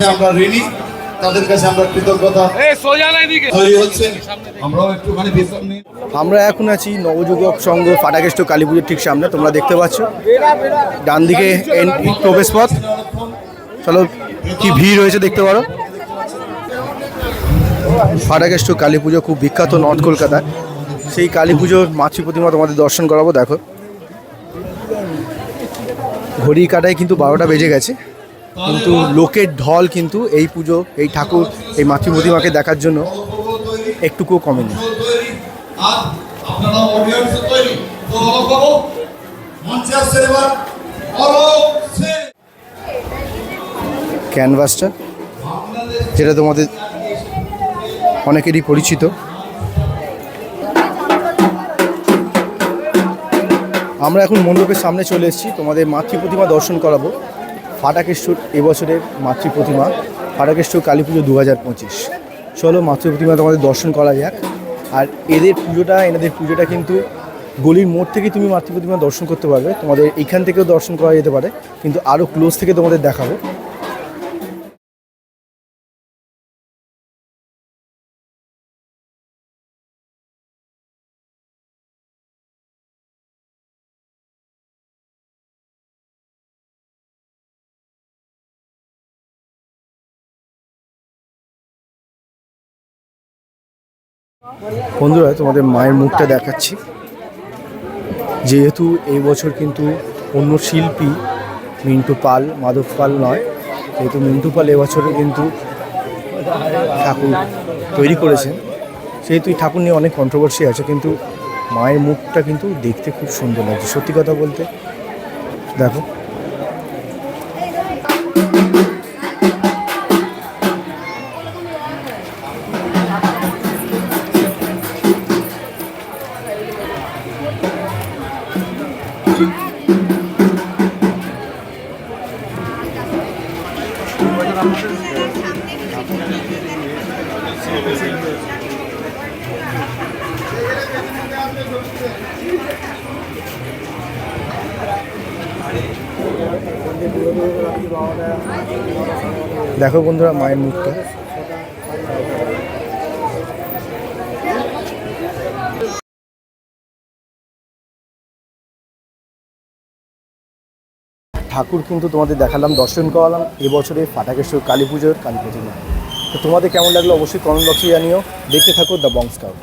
আমরা ঋণী তাদের কাছে আমরা কৃতজ্ঞতা। হচ্ছে। আমরাও একটুখানি বিশ্রাম নিই। আমরা এখন আছি নবযুবক সংঘ ফাটাকেষ্ট কালী পুজোর ঠিক সামনে তোমরা দেখতে পাচ্ছ। ডান দিকে এন্ট্রি প্রবেশ পথ। চলো কি ভিড় হয়েছে দেখতে পারো। ফাটাকেষ্ট কালী পুজো খুব বিখ্যাত নর্থ কলকাতায়। সেই কালী পুজোর মাতৃ প্রতিমা তোমাদের দর্শন করাবো দেখো। ঘড়ি কাটায় কিন্তু বারোটা বেজে গেছে। কিন্তু লোকের ঢল কিন্তু এই পুজো এই ঠাকুর এই মাতৃ প্রতিমাকে দেখার জন্য একটুকুও কমেনি। ক্যানভাসটা যেটা তোমাদের অনেকেরই পরিচিত। আমরা এখন মণ্ডপের সামনে চলে এসেছি। তোমাদের মাতৃ প্রতিমা দর্শন করাবো। ফাটাকেশ্বর এবছরের মাতৃ প্রতিমা ফাটাকেশ্বর কালী পুজো দু হাজার পঁচিশ। চলো মাতৃ প্রতিমা তোমাদের দর্শন করা যাক। আর এদের পুজোটা, এনাদের পুজোটা কিন্তু গলির মোড় থেকে তুমি মাতৃ প্রতিমা দর্শন করতে পারবে। তোমাদের এখান থেকেও দর্শন করা যেতে পারে, কিন্তু আরও ক্লোজ থেকে তোমাদের দেখাবো। বন্ধুরা, তোমাদের মায়ের মুখটা দেখাচ্ছি। যেহেতু এই বছর কিন্তু অন্য শিল্পী মিন্টু পাল, মাধব পাল নয়, যেহেতু মিন্টু পাল এবছরে কিন্তু ঠাকুর তৈরি করেছেন। সেহেতু এই ঠাকুর নিয়ে অনেক কন্ট্রোভার্সি আছে, কিন্তু মায়ের মুখটা কিন্তু দেখতে খুব সুন্দর লাগছে। সত্যি কথা বলতে, দেখো। দেখো বন্ধুরা মায়ের মুখটা। ঠাকুর কিন্তু তোমাদের দেখালাম, দর্শন করালাম। এবছরে ফাটাকেশ্বর কালী পুজোর কালী পুজো তো তোমাদের কেমন লাগল অবশ্যই কমেন্ট বক্সে জানিও। দেখতে থাকো দ্য বং স্কাউট